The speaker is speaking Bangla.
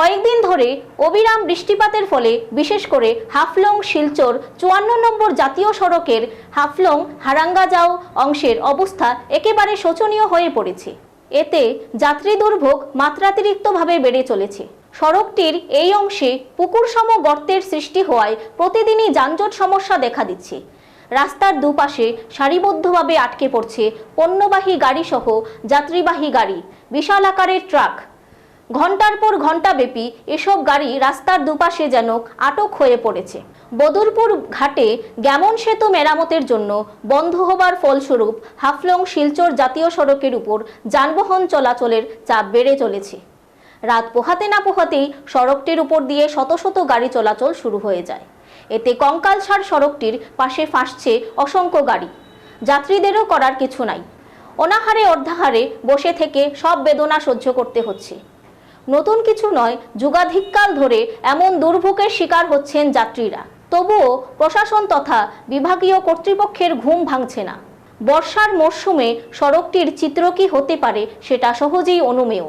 কয়েকদিন ধরে অবিরাম বৃষ্টিপাতের ফলে, বিশেষ করে হাফলং, শিলচর, চুয়ান্ন নম্বর জাতীয় সড়কের হাফলং, হারাঙ্গাজাও অংশের অবস্থা একেবারে শোচনীয় হয়ে পড়েছে। এতে যাত্রী দুর্ভোগ মাত্রাতিরিক্তভাবে বেড়ে চলেছে। সড়কটির এই অংশে পুকুরসম গর্তের সৃষ্টি হওয়ায় প্রতিদিনই যানজট সমস্যা দেখা দিচ্ছে। রাস্তার দুপাশে সারিবদ্ধভাবে আটকে পড়ছে পণ্যবাহী গাড়িসহ যাত্রীবাহী গাড়ি, বিশাল আকারের ট্রাক। ঘণ্টার পর ঘণ্টা ব্যাপী এসব গাড়ি রাস্তার দুপাশে যেন আটক হয়ে পড়েছে। বদরপুর ঘাটে গ্যামন সেতু মেরামতের জন্য বন্ধ হবার ফলস্বরূপ হাফলং শিলচর জাতীয় সড়কের উপর যানবাহন চলাচলের চাপ বেড়ে চলেছে। রাত পোহাতে না পোহাতেই সড়কটির উপর দিয়ে শত শত গাড়ি চলাচল শুরু হয়ে যায়। এতে কঙ্কালসার সড়কটির পাশে ফাঁসছে অসংখ্য গাড়ি। যাত্রীদেরও করার কিছু নাই। অনাহারে অর্ধাহারে বসে থেকে সব বেদনা সহ্য করতে হচ্ছে। নতুন কিছু নয়, যুগাধিককাল ধরে এমন দুর্ভোগের শিকার হচ্ছেন যাত্রীরা। তবুও প্রশাসন তথা বিভাগীয় কর্তৃপক্ষের ঘুম ভাঙছে না। বর্ষার মরশুমে সড়কটির চিত্র কি হতে পারে, সেটা সহজেই অনুমেয়।